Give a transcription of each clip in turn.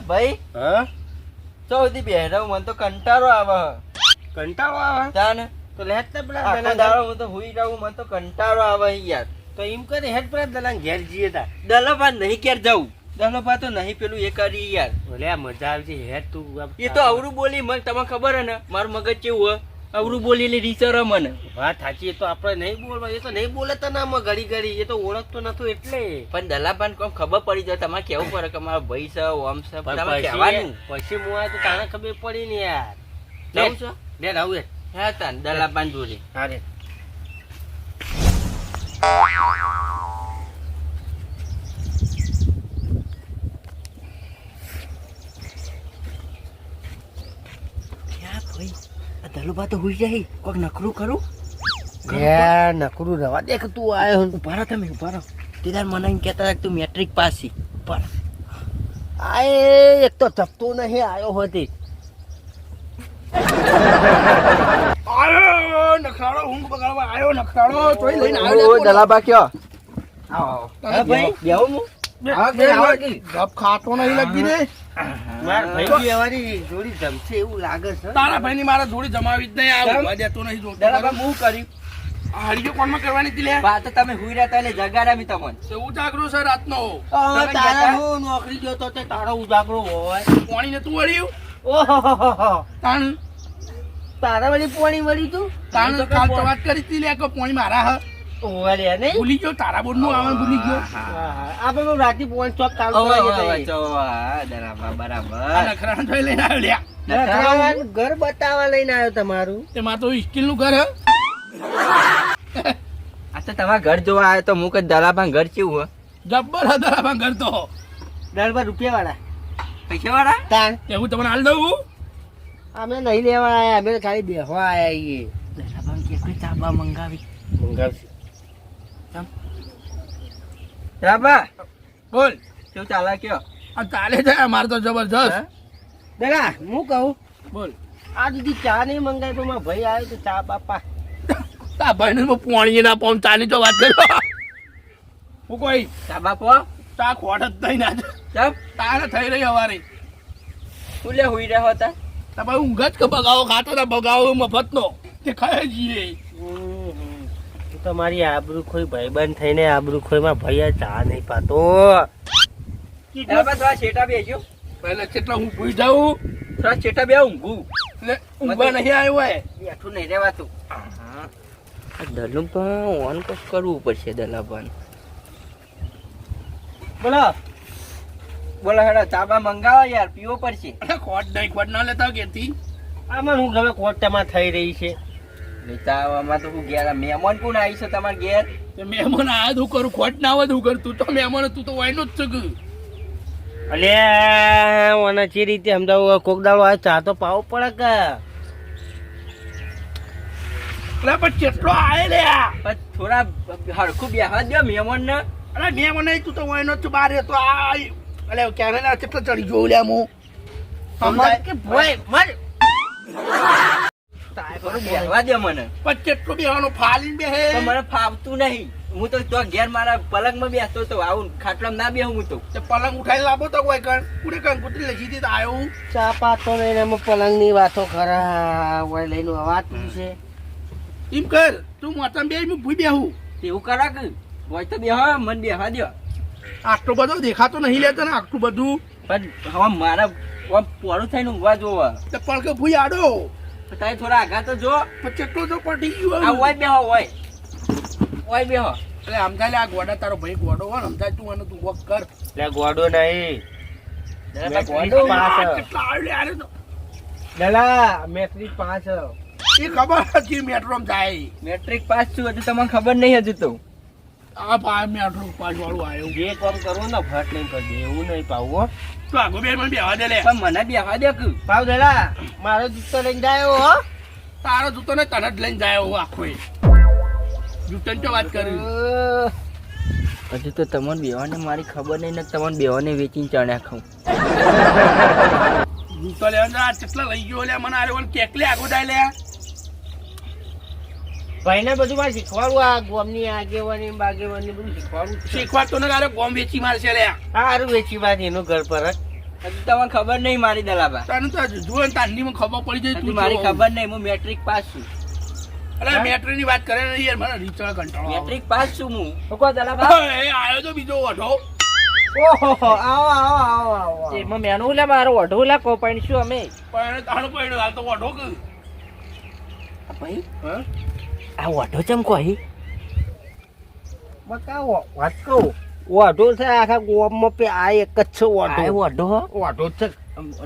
ભાઈ? હા? તો સુધી મને તો કંટાળો આવે. કંટાળો આવે? તાને? તો લેટ ને પેલા આખો દાડો હું તો હુઈ રહું મને તો કંટાળો આવે યાર. તો એમ કરી હેડ પેલા દલાલ ઘેર જઈએ તા. દલોભા નહીં ક્યારે જવું દલોભા તો નહીં પેલું એ કરી યાર. ભલે મજા મજા છે હેડ તું એ તો અવરું બોલી મને તમને ખબર હે ને મારું મગજ કેવું હોય અવરું બોલી રીચર મને વાત સાચી એ તો આપણે નહીં બોલવા એ તો નહીં બોલે તો ના ઘડી ઘડી એ તો ઓળખતો નતો એટલે. પણ દલાભાન કોમ ખબર પડી જાય તમારે કેવું પડે કે મારા ભાઈ છે ઓમ છે પછી કહેવાનું. પછી હું આ તો તાણે ખબર પડી ને યાર. જવું છે? લે આવું હા તાન દલાભાન જોડે. હા રે ક્યાં ભાઈ આ દલુભા તો હુઈ જાય. કોક નકરું કરું? યાર નકરું રવા દેખ તું આયો ઊભા રહો તમે ઊભા રહો. તે મને એમ કહેતા હતા કે તું મેટ્રિક પાસ છી. ઊભા રહો. એક તો ચપતો નહીં આયો હોતી આયો નખરાળો ઊંઘ બગાડવા આયો નખરાળો. તોય લઈને આવ્યો લે કયો? આવો ભાઈ. બેહું હું? ગપ ખાતો નહીં લગી ને માર ભાઈ એવાની જોડી જમશે એવું લાગે છે. તારા ભાઈ ની મારા જોડી જમાવી જ નહીં કેમ? દેતો નહીં જોતો હું કર્યું હરિયો કોણમાં કરવાની હતી લે? બા તમે હુઈ રહ્યા હતા એટલે જગાડ્યા મી તમને. એવું જાગરો છે રાતનો. તારા હું નોકરી ગયો તો તે તારો ઉજાગરો હોય. પાણી ને તું વળ્યું? ઓહો તાણ? તારા વળી પોણી વળી તું? તાણ તો કાલ તો વાત કરી હતી લે કે પાણી મારા હ. ઓવે રે ભૂલી ગયો તારા બોરનું આવવાનું ભૂલી ગયો. આપણે રાતી ચોક કરી હા, બરાબર. જોઈ લઈને આવ્યો લ્યા. ઘર બતાવવા લઈને આવ્યો તમારું. તેમાં તો સ્ટીલનું ઘર હ? આ તો તમારા ઘર જોવા આવ્યો તો હું દલાભા ઘર કેવું હે? જબ્બર હ ઘર તો. દરબાર રૂપિયા વાળા પૈસા વાળા તાણ એવું તમને હાલ દઉં અમે નહીં લેવા આયા અમે ખાલી બેહવા આવ્યા છીએ. કે કોઈ ચાબા મંગાવી? મંગાવશું. દલાભા બોલ. કેવું ચાલે કયો? આ ચાલે છે અમારે તો જબરજસ્ત. હે? દાદા હું કહું? બોલ. આ દીદી ચા નહીં મંગાવી પણ મારા ભાઈ આવ્યો તો ચા બાપા. તા ભાઈ ને પોણી ના પોમ ચાની તો વાત કર્યો હું કોઈ ચા બાપો? ચા ખોટ જ થઈ ના ચમ? તારે થઈ રહી હવારી. લે હુઈ રહ્યા હતા? તા ભાઈ ઊંઘ જ કે બગાવો ખાતો ના બગાવો મફત નો તે ખાય જઈએ. તું તો મારી આબરૂ ખોઈ ભાઈબંધ થઈને આબરૂ ખોઈ માં ભાઈ ચા નહીં પાતો દલાભા થોડા છેટા બેસ્યો પહેલા કેટલા હું ભૂઈ જાઉં. થોડા છેટા બે ઊંઘું. એટલે ઊંઘવા નહીં આવ્યો હોય બેઠું નહીં રહેવાતું. દલું પણ ઓન કશ કરવું પડશે દલાભાન બોલો. બોલો હેડા ચાબા મંગાવો યાર પીવો પડશે. ખોટ નહીં ખોટ ના લેતા કેતી આમાં હું ગમે કોર્ટમાં થઈ રહી છે. લેતા તો હું ઘેર મહેમાન કોણ આવી છે તમારા ઘેર? તે મહેમાન આયા તું કરું ખોટ ના આવે તું કર. તું તો મહેમાન તું તો વાયનો જ છે. અલે મને જે રીતે સમજાવું? કોક દાડો આ ચા તો પાવો પડે કે? અરે પણ કેટલો આય લે પણ થોડા હરખું બેહવા દો મહેમાન ને અરે મહેમાન નહીં તું તો વાયનો જ છે બાર તો આ અલે ક્યારે ના કેટલો ચડી જોઉં લે હું. સમજાય? કે ભાઈ મર. થોડું બેહવા દો મને. પણ કેટલો બેવાનો ફાલીને બેહે. તો મને ફાવતું નહીં. હું તો તો ઘેર મારા પલંગમાં બેસતો તો આવું ખાટલામાં ના બેહું હું તો. પલંગ ઉઠાઈ લાવો તો કોઈ કણ. કુડે કણ કુતરી લખી દીધા આવ્યો ચા પાતો લઈને અમે પલંગની વાતો ખરા ઓય લઈને વાત છે. એમ કર તું મોટા બે હું ભૂઈ બેહું. તેવું કરા કે? હોય તો બેહો મને બેહવા દો આટલો બધો દેખાતો નહીં લેતો ને આટલું બધું. પણ હવે મારા પડું પોળું થઈને ઊભા જોવા પણ કે ભૂઈ આડો. તો તારે થોડા આગા તો જો કેટલો તો પટી આ ગયો હોય બેહો હોય હોય બેહો. એટલે સમજાય લે આ ગોડા તારો ભાઈ ગોડો હોય સમજાય તું આનો તું વોક કર. લે ગોડો નહીં. દલાભાઈ ગોડો. પાસ. આ કેટલા આવે તો. દલા મેત્રી પાંચ. એ ખબર હતી મેટ્રો જાય. મેટ્રિક પાસ છું હજુ તમને ખબર નહીં હજુ તો. આ ભાઈ આટલું પાંચ વાળું આવ્યું. જે કામ કરવું ને ફટ નહીં કરજે એવું નહીં પાવું હો. તો આગો બે મને બેવા દે લે. પણ મને બેહવા દે કે? પાવ દેલા મારો જૂતો લઈને જાય હો. તારો જૂતો ને તને જ લઈને જાયો હું આખો જૂતન તો વાત કરી. હજી તો તમને બેવાને મારી ખબર નહીં ને તમને બેવાને વેચીને ચણ્યા ખાઉં. જૂતો લેવા આ કેટલા લઈ ગયો લે મને આરે કેકલે આગો જાય લે. ભાઈને બધું મારે શીખવાડું આ ગોમની આગેવાની બાગેવાની બધું શીખવાડું શીખવાડતો ને તારે ગોમ વેચી મારશે લે. સારું વેચી વાત એનું ઘર પર જ. હજુ તમને ખબર નહીં મારી દલાબા. તને તો જુઓ ને તાંડીમાં ખબર પડી જાય તું મારી ખબર નહીં હું મેટ્રિક પાસ છું. અરે મેટ્રીની વાત કરે ને યાર મને રીચળ કંટાળો મેટ્રિક પાસ છું હું. કહો દલાબા? એ આયો તો બીજો ઓઢો. ઓહો આવો આવો આવો આવો એમાં મેનું લે મારો ઓઢો લે કો પણ શું અમે. પણ તાણું પડ્યું હાલ તો ઓઢો કે. ભાઈ? હા? આ ઓઢો ચમ કોઈ બકાવો વાત કહું ઓઢો છે આખા ગોમમાં પે આ એક જ છે આ ઓઢો ઓઢો ઓઢો જ છે.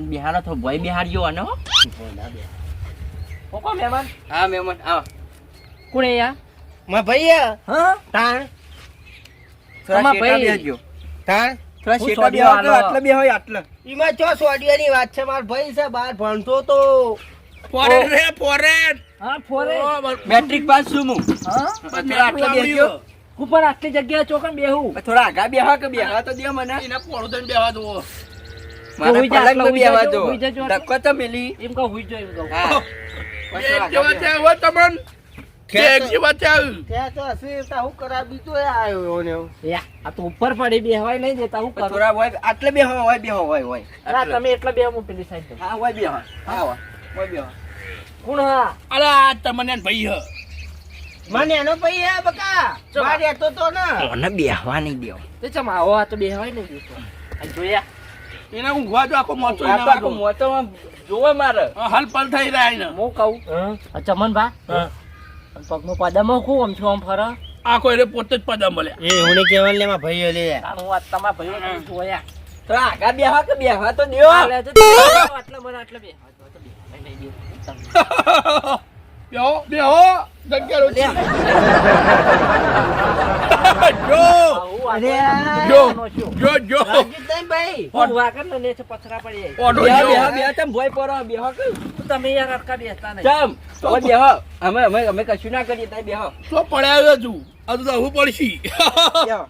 બિહારો તો ભાઈ બિહાર જેવો આનો કોકો મહેમાન? હા મહેમાન આ કોણ અહીંયા? માં ભાઈ હા? તાણ? શેટા ભાઈ- બેસજો તાણ? થોડા શેટા સોડિયો બેહો કે આલો. આટલે આટલે. એમાં ચો સોડિયાની વાત છે? માર ભાઈ છે બાર ભણતો તો. ફોરેન રે ફોરેન. મેટ્રિક પાસ છું હું. આટલે આવડ્યું. ઉપર આટલી જગ્યાએ ચોકન બેહું? થોડા આગા બેહા કે બેહા તો દે મને. એના પોળો દઈને બેહા દો. મારા પલંગ આટલે બેહવા દો. ધક્કો તો મિલી. એમ કહું હુઈ જો એમ કહું. હા. બે જેવા છે હોય તમન. બે જેવા છે કે તો હસી તા હું કરા બીજો આયો ને આ તો ઉપર પડી બેહવાય નહીં દેતા હું કરું. થોડા હોય આટલે બેહો હોય બેહો હોય હોય. તમે એટલા બે હું પેલી સાઈડ હા હોય બેહો. હા હોય. હોય બેહો. કોણ હા? અલા આ તમને ભાઈ હ. મને એનો ભાઈ હે બકા. બાર રહેતો તો ને. મને બેહવા નહીં દેવો તે ચમ આવો આ તો બેહવાય નહીં દેતો આ જોયા. એના હું ગવા જો આખો મોચો આ આખો મોતોમાં જોવે મારે. હલ પલ થઈ રહ્યા એને. હું કહું. હા ચમન ભા. હા. પગમાં પદામાં શું આમ છો આમ ફરે? આખો એને પોતે જ પદમ મળે. એ હું કેવા લે માં ભાઈ લે હું આ તમારા ભાઈઓ જોયા. તો આગા બેહવા કે બેહવા તો દેવો આટલા મને આટલા બેહવા આવું ભાઈ હું ને પથરા પડી જાય. ઓઢો બેહો બેહો બેહો તમે ભોય પડો બેહો કે તો તમે યાર અટકા બેસતા નહીં ચમ હવે બેહો અમે અમે અમે કશું ના કરીએ તમે બેહો શું પડ્યા છું આ તો હું પડશી બેહો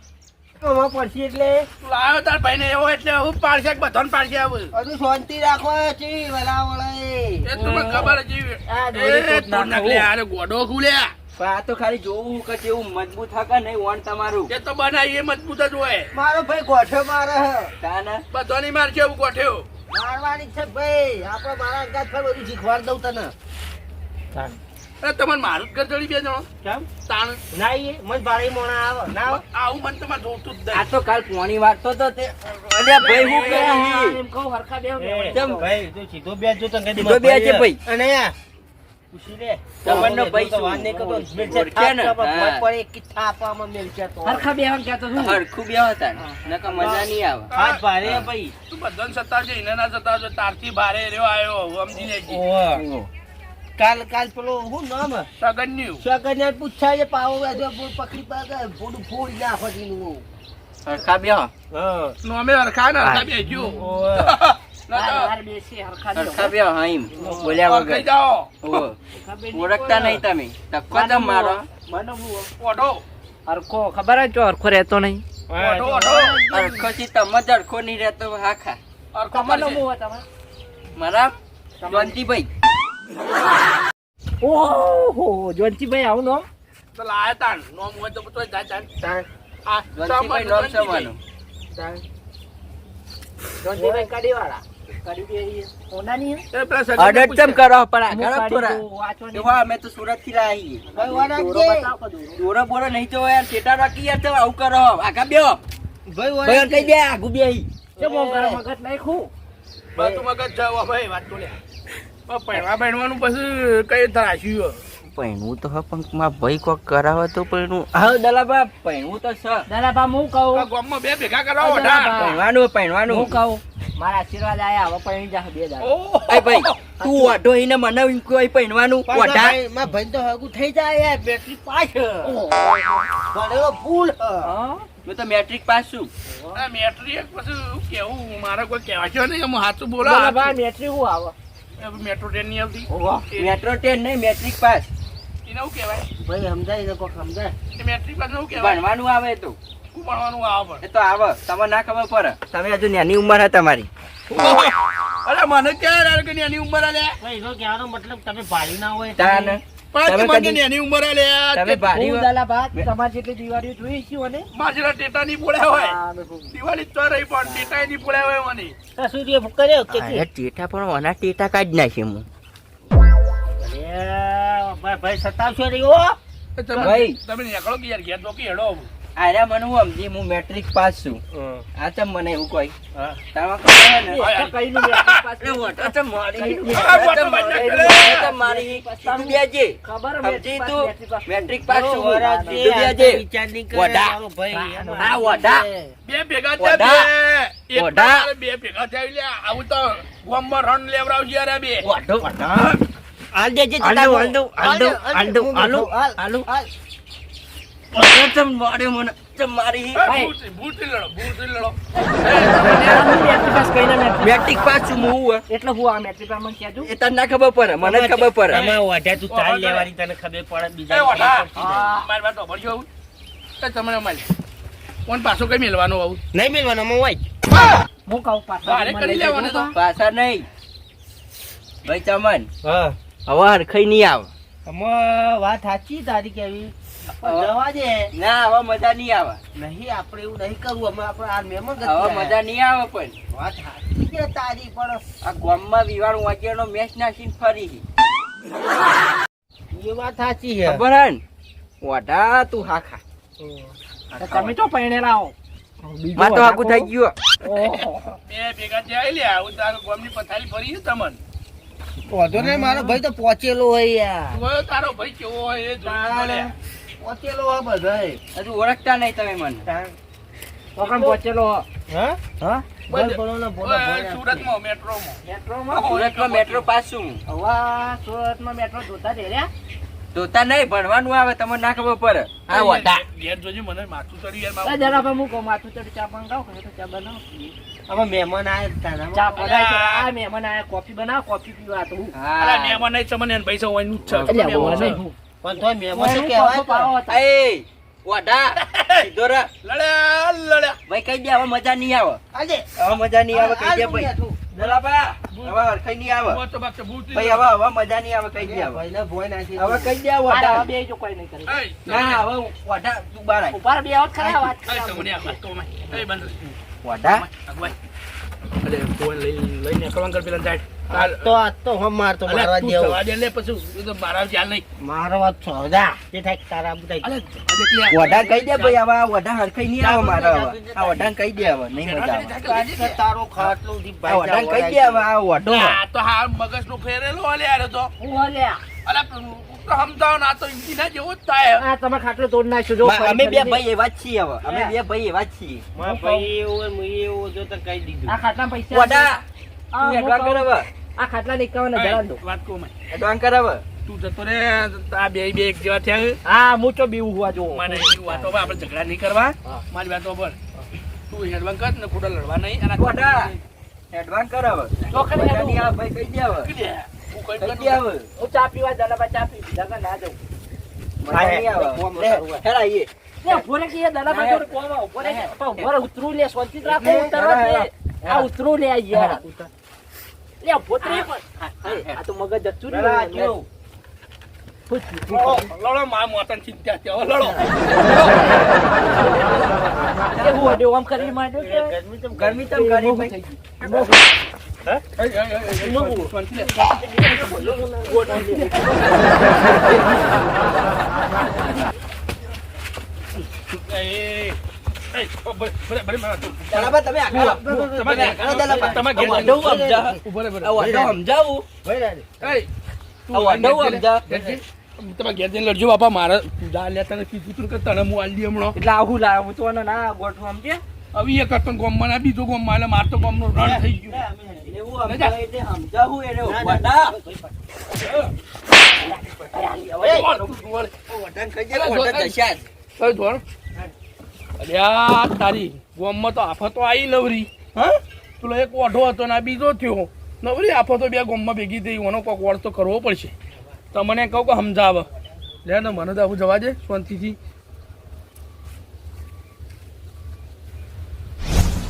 પડશે એટલે? લાયો તાર ભાઈ એવો એટલે હું પાડશે કે બધાને પાડશે હજુ શાંતિ રાખો ચી વલા વલા એ તો ખબર જ આ ના ગોડો ખુલ્યા આ તો ખાલી જોવું કે કેવું મજબૂત હકે નહીં વણ તમારું. એ તો બનાવી એ મજબૂત જ હોય. મારો ભાઈ ગોઠો મારે હે. તાને? બધાની માર છે એવું ગોઠ્યો. મારવાની છે ભાઈ. આપણે મારા અંગાત પર બધું શીખવાડ દઉં તને. એ તમને મારું જ ઘર ચડી બે જણો કેમ? તાણ. ના એ મન ભારે મોણા આવે. ના આવું. મને તમારે જોતું જ આ તો કાલ પોણી વાગતો તો તે અરે ભાઈ હું કે એમ કહું હરખા બેહો કેમ? ભાઈ તું સીધો બેસજો તને કદી સીધો બેસજે ભાઈ. અને પૂછી લે. તમને ભાઈ તો શું? વાત નહીં કરતો. મિલશે ઓળખે ને? થાપ થાપ હા. પડે થાપામાં મિલશે તો. હરખા બેહવા કહેતો છું. હરખું બેહો તાર નકર મજા નહીં આવે. ભારે ભાઈ. તું બધાને છે એને ના સતાવજો તારથી ભારે રહ્યો આવ્યો સમજી લેજે. ઓહો. કાલ કાલ પેલો હું નામ? સગન્યુ. સગન્યું પૂછાય છે પાવો ફૂલ પકડી પાકે ફૂડ ફૂડ ના ફટીનું હરખા બેહો. હા. નોમે હરખા ને હરખા બેસજો ઓહો. ના હરખા બેહો. હરખા બેહો હા. એમ બોલ્યા વગર. જાઓ. ઓહો. ખબર નહીં ઓળખતા નહીં તમે. ધક્કો તો મારો. મને હું. ઓઢો. હરખો. ખબર જ જો હરખો રહેતો નહીં. હરખો થી તમે જ હરખો નહીં રહેતો હરખો. હું? તમારે મારા જયંતિભાઈ ઓહો જોનતીભાઈ આવું નામ? તો લાયા તાણ નોમ હોય તો તો જા જા. આ જયંતિભાઈ નામ છે મારું જોનતીભાઈ કડીવાળા કડી બે ઓનાની હે? એ પેલા સગનને અડટ ચમ પૂછે. કરો પણ હું આગળ કાઢી થોડા દઉં, વાંચવાની. જો હા, અમે તો સુરતથી લાવી ભાઈ વાળા દોરો જે. બતાવો કે દોરો. દોરો બોરો નહીં તો યાર ચેટા રાખી યાર તો આવું કરો. આગા બેહો. ભાઈ વાળા ભાઈ કઈ બે આગુ બેહી. કેમ આમ કરે મગજ જાવ ભાઈ વાત તો લે પણ પહેરવા પહેરવાનું પછી કઈ ધરાશ્યું પૈણું તો હ પણ મારા ભાઈ કોક કરાવે તો પૈણું હા દલાબા પૈણું તો છે. દાદાબા હું કહું? ગામમાં બે ભેગા હું કહું? મારા આશીર્વાદ આયા હવે પરણી જા બે દાડા. એ ભાઈ તું ઓઢો એને મને એમ કોઈ મારા ભાઈ- તો હગું થઈ જાય યાર બેટરી પાસ. ભણેલો ફૂલ હું? તો મેટ્રિક પાસ છું. મેટ્રિક પછી કેવું મારે કોઈ કહેવાય નહીં હું સાચું બોલા મેટ્રિક હું આવે. મેટ્રો ટ્રેન નહીં આવતી. મેટ્રો ટ્રેન નહીં મેટ્રિક પાસ એને શું કહેવાય? ભાઈ સમજાય ને કોક સમજાય? મેટ્રિક પાસ શું કહેવાય? ભણવાનું આવે તો. શું ભણવાનું આવે એ તો આવે તમે ના ખબર પડે. તમે હજુ નાની ઉંમર હે તમારી. અરે મને ક્યારે કે એની ઉંમર આલે ભાઈ એનો કહેવાનો મતલબ તમે ભાળી ના હોય તાન. તમે કદી- એની ઉંમર લે તમે ભારી હું દલાભાત તમારી જેટલી દિવાળીઓ જોઈ છે માજરા ટેટા ની બોલ્યા હોય. દિવાળી તો રહી પણ ટેટા ની બોલ્યા હોય મને તો શું થયું? કર્યો કે અરે ટેટા પણ ઓના ટેટા કાઢી નાખી હું અરે, ભાઈ ભાઈ સતાવશો રહ્યો ભાઈ. તમે નીકળો કે યાર ઘેર તો કે હેડો અરે મને હું સમજી હું મેટ્રિક પાસ છું. આ ચમ મને એવું કોઈ? હા. તારા ખબર ને? હા, કઈ નહીં બેઠા પાછળ. અરે વોટર ચમ મારી? મારી? મારી ચમ મારી? તું બેજે. ખબર સમજી તું? Metric metric pass. પાસ છું? તું બેજે વિચાર નહીં કરે, મારો ભાઈ આ વડા. બે ભેગા. બે. બે આવું તો ગામમાં બે. વડા. દેજે મને મેટ્રિક પાસ છું હું. એટલે હું આ મેટ્રિક પાસ કહેજો. એ તને ખબર પડે મને ખબર પડે. તમારે વાઢ્યા તું તાલ લેવાની તને ખબર પડે બીજા. મારી વાત સાંભળજો આવું. એ તમને કોણ પાછો કઈ મેળવાનો આવું? નહીં મેળવાનો હું વાંચ હું કહું કરી તો. પાછા નહીં. ભાઈ ચમન. હા હવે હરખાઈ નહીં આવે. વાત સાચી તારી કેવી? જવા દે. ના હવે મજા નહીં આવે. નહીં આપણે એવું નહીં કરવું. અમે આપણે આ મહેમાન હવે મજા નહીં આવે પણ. વાત સાચી છે તારી પણ આ ગામમાં વિવાણ વાગ્યાનો મેચ નાખીને ફરી. એ વાત સાચી છે. ખબર હે ને? ઓઢા તું હા ખા તમે તો પરણેલા આવો માં તો આગું થઈ ગયું. બે ભેગા થયા લે આવું તારું ગામની પથારી ફરી છે તમને. વાંધો નહીં મારો ભાઈ તો પહોંચેલો હોય યાર. તારો ભાઈ કેવો હોય એ પહોંચેલો હોય બધાય. હજુ ઓળખતા નહીં તમે મને. પહોંચેલો હા. હા. સુરતમાં સુરતમાં મેટ્રો પાસ છું હું. સુરતમાં મેટ્રો જોતા જ રહ્યા? જોતા નહીં ભણવાનું આવે તમને ના ખબર પડે. આ ઓઢા ઘેર જોજે મને માથું ચડી યાર જરા હું કહું માથું ચડી ચા પણ કે તો ચા બનાવો. આમાં મહેમાન આયા ચા પધાય આ મહેમાન આયા. કોફી બનાવ કોફી પીવા તો હું. મહેમાન નહીં તમને એને પૈસા હોયનું જ છે. મહેમાન નહીં. પણ તોય મહેમાન તો હું કહેવાય કોફો પાવો તો. હતા. એ ઓઢા સીધો રે. લડ્યા, લડ્યા. ભાઈ કહી દે હવે મજા નહીં આવે. આજે હવે મજા નહીં આવે કહી દે ભાઈ. તું હવે હરખાઈ નહીં આવે. બસ તો બાકી ભૂત ભાઈ હવે હવે મજા નહીં આવે કહી દે આવે ભોય નાખી હવે કહી દે આ બે જો કોઈ નહીં કરે. ના હવે વાડા તું બાર. ઊભા બે આવો ખરા વાત કરે તમને આ વાત કહું મેં. બંધ. ઓઢા અરે ફોન લઈ- લઈને નીકળવાનું પેલા જાય તો આ તો હમ મારતો મારવા તું દેવો દે લે પછી એ તો મારા ચાલ નહીં. મારવા છોડા જે. થાય તારા બુદાઈ વડા કહી દે ભાઈ આવા આ ઓઢા હરખાઈ નહીં આવે મારા આ વડા કહી દે આવા નહીં મજા આવે. તારો ખાટલો દી ભાઈ વડા કહી દે આવા આ વડો. આ તો હા મગજનો ફેરેલો અલે આરે તો. હું અલે અલે, તું સમજાવો ને, આ તો ઈંજીના જેવો જ થાય. આ તમે ખાટલો તોડ નાખશો જો અમે બે ભાઈ એવા જ છીએ હવે. અમે બે ભાઈ એવા જ છીએ. મારા ભાઈ એવો મુઈ એવો જો તો કહી દીધું. આ ખાટલા પૈસા આ તું હું એડવાન્સ કહું, કરાવ આ ખાટલા ને એકાવન હજાર આલ દો. એય, વાત કહું મેં. એડવાન્સ કરાવ તું જતો રે આ બે બે એક જેવા થયા. હા હું તો બીવું હોવા જો મને એવી વાતો આપણે ઝઘડા નહીં કરવા. મારી વાતો પર. તું હેડવાન કર ને ખોટા લડવા નહીં અને ઓઢા એડવાન્સ કરાવ તો. નહીં આવે ભાઈ કહી દે હવે. કઈ દે. હું ચા પીવા દલાબા ચા પી દગા ના જાઉં. આવે આવ? લડો, લડો મારા ચિંતા લડો. એ હું કરી માંડ્યો ગરમી તો ગરમી તમ કરી ભાઈ. એય, તમારે ઘેર જઈને- લડજો બાપા મારે જા લેતા તને કીધું તું કે તને હું. આલી હમણાં એટલે આવું લાવ તો ના ગોઠવું સમજે હવે એક હતો ગોમમાં ના બીજો ગોમમાં એટલે માર તો ગોમનું રણ થઈ ગયું. અલ્યા તારી ગોમમાં તો આફતો આવી નવરી. હા? પેલો એક ઓઢો હતો ને આ બીજો થયો. નવરી આફતો બે ગોમમાં ભેગી થઈ. ઓનો કોક વળ તો કરવો પડશે. તમને કહું કે સમજાવ. લે ને મને તો આવું જવા દે શાંતિથી.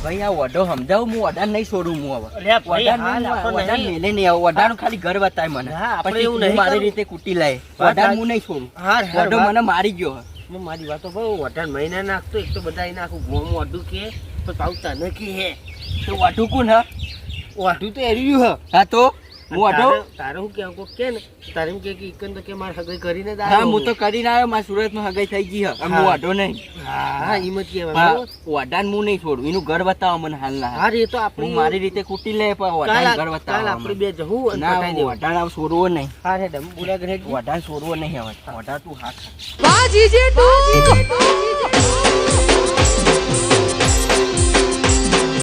ભાઈ આ વડો સમજાવું? હું વડાને નહીં છોડું હું હવે. નહીં. મેલે નહીં આવું. વડાનું ખાલી ઘર બતાય મને. પછી એવું નહીં મારી રીતે કૂટી લાય વાત હું નહીં છોડું. વાત. મને મારી ગયો. હું મારી વાતો બહુ વટાણ મહિના નાખતો એક તો બધા એને આખું ગોમ વાઢું કે તો પાઉ તને કે હે. તો વાઢું કોણ હા? વાઢું તો એર્યું હે. હા તો? હું વાઢો તારે- હું કેવું? કોક કે ને તારે એમ કે કે ઈકન તો કે મારે હગાઈ કરીને જ હા હું તો કરીને આવ્યો મારા સુરતમાં હગાઈ થઈ ગઈ હે. હું વાઢો નહીં. હા હા ઈમ જ કહેવાય હા હું નહીં છોડું. એનું ઘર બતાવો મને હાલ. હા રે એ તો હું મારી રીતે કૂટી લે પણ કાલ ઘર કાલ બતાવો આપણે બે જવું ના દેવું. છોડવો નહીં. હા રે ડમ બોલા ઘરે. છોડવો નહીં હવે. વડા તું હા tu.